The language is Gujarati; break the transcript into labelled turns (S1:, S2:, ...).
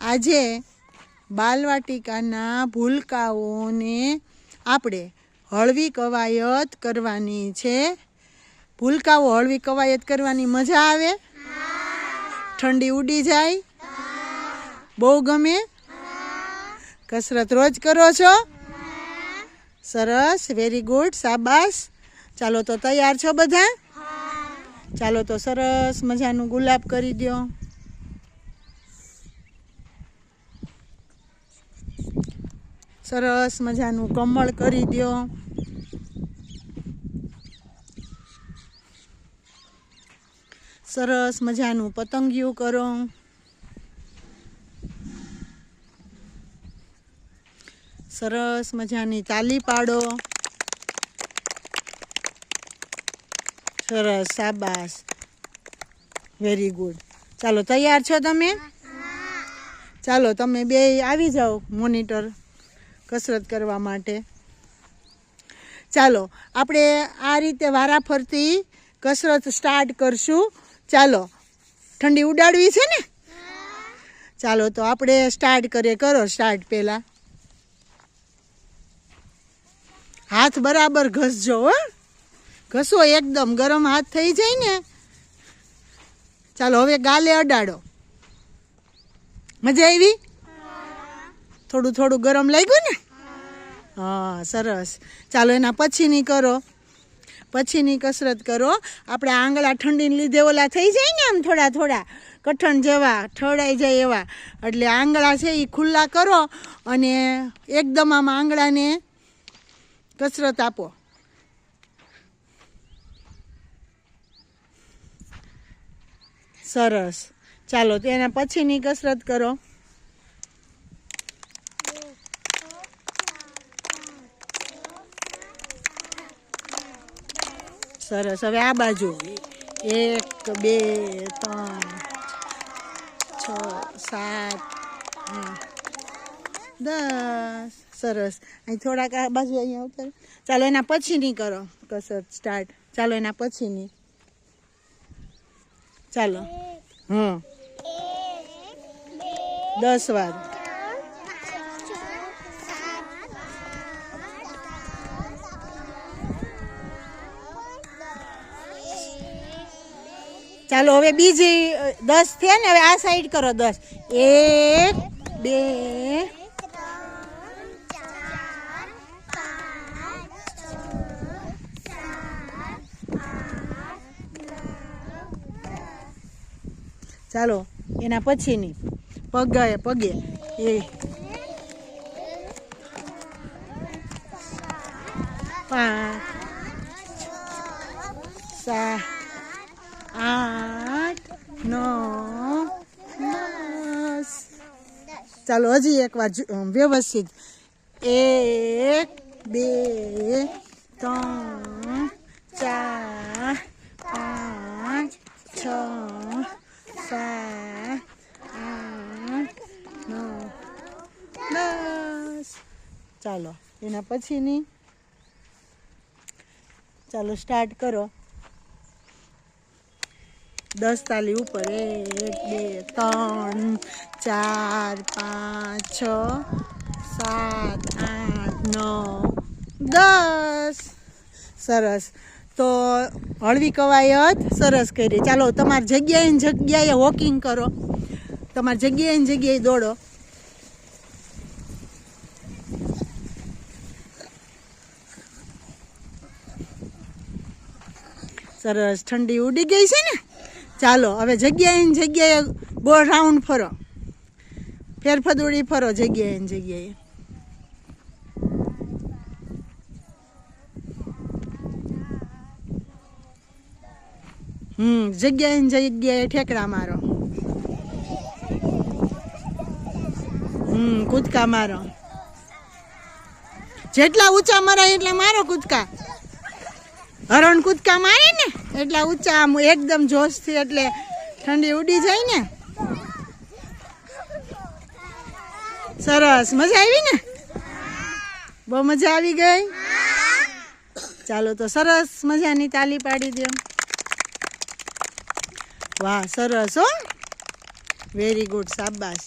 S1: આજે બાલવાટિકાના ભૂલકાઓને આપણે હળવી કવાયત કરવાની છે. ભૂલકાઓ હળવી કવાયત કરવાની મજા આવે? ઠંડી ઉડી જાય? બહુ ગમે? કસરત રોજ કરો છો? સરસ વેરી ગુડ સાબાસ ચાલો તો તૈયાર છો બધા? ચાલો તો સરસ મજાનું ગુલાબ કરી દો સરસ મજાનું કમળ કરી દો સરસ મજાનું પતંગિયું કરો. સરસ મજાની તાલી પાડો. સરસ શાબાશ. વેરી ગુડ ચાલો તૈયાર છો તમે? ચાલો તમે બે આવી જાઓ મોનિટર કસરત કરવા માટે. ચાલો, આપણે આ રીતે વારાફરતી કસરત સ્ટાર્ટ કરશું. ચાલો, ઠંડી ઉડાડવી છે ને? ચાલો, તો આપણે સ્ટાર્ટ કરીએ. કરો સ્ટાર્ટ પહેલાં. હાથ બરાબર ઘસજો, હો. ઘસો એકદમ, ગરમ હાથ થઈ જાય ને. ચાલો, હવે ગાલે અડાડો. મજા આવી? થોડું થોડું ગરમ લાગ્યું ને? હા, સરસ. ચાલો, એના પછીની કરો. પછીની કસરત કરો. આપણે આંગળા ઠંડીને લીધે ઓલા થઈ જાય ને આમ થોડા થોડા, કઠણ જેવા ઠળાઈ જાય એવા. એટલે આંગળા છે એ ખુલ્લા કરો અને એકદમ આમ આંગળાને કસરત આપો. સરસ. ચાલો, તો એના પછીની કસરત કરો. સરસ. હવે આ બાજુ. એક બે ત્રણ છ સાત દસ. સરસ. અહીં થોડાક આ બાજુ અહીંયા ઉતર. ચાલો એના પછીની કરો. કસરત સ્ટાર્ટ ચાલો એના પછીની. ચાલો. હં દસ વાર. ચાલો, હવે બીજી દસ થયા ને, હવે આ સાઈડ કરો દસ. એક, બે, ચાલો, એના પછીની. પગે પગે. એ. પાંચ સાત આઠ, નવ, દસ. ચાલો, હજી એક વાર જો- વ્યવસ્થિત. એક, બે, ત્રણ, ચાર, પાંચ, છ, સાત, આઠ, નવ. દસ ચાલો, એના પછીની. ચાલો સ્ટાર્ટ કરો. દસ તાલી ઉપર. એક, બે, ત્રણ, ચાર, પાંચ, છ, સાત, આઠ, નવ, દસ. સરસ. તો હળવી કવાયત સરસ કરી. ચાલો, તમારી જગ્યાએ જગ્યાએ વોકિંગ કરો. તમારી જગ્યાએ જગ્યાએ દોડો. સરસ. ઠંડી ઉડી ગઈ છે ને? ચાલો, હવે જગ્યાએ ને જગ્યાએ ગોળ રાઉન્ડ ફરો. ફેરફદોડી ફરો જગ્યાએ જગ્યાએ. હમ, જગ્યાએ ને જગ્યાએ ઠેકડા મારો. હમ, કૂદકા મારો. જેટલા ઊંચા મારા એટલા મારો કૂદકા. હરણ કૂદકા મારે ને? એટલા ઊંચા એકદમ જોશથી એટલે ઠંડી ઉડી જાય ને. સરસ. મજા આવી ને? બહુ મજા આવી ગઈ? ચાલો તો સરસ મજાની તાલી પાડી દો. વાહ, સરસ હો. વેરી ગુડ શાબાશ.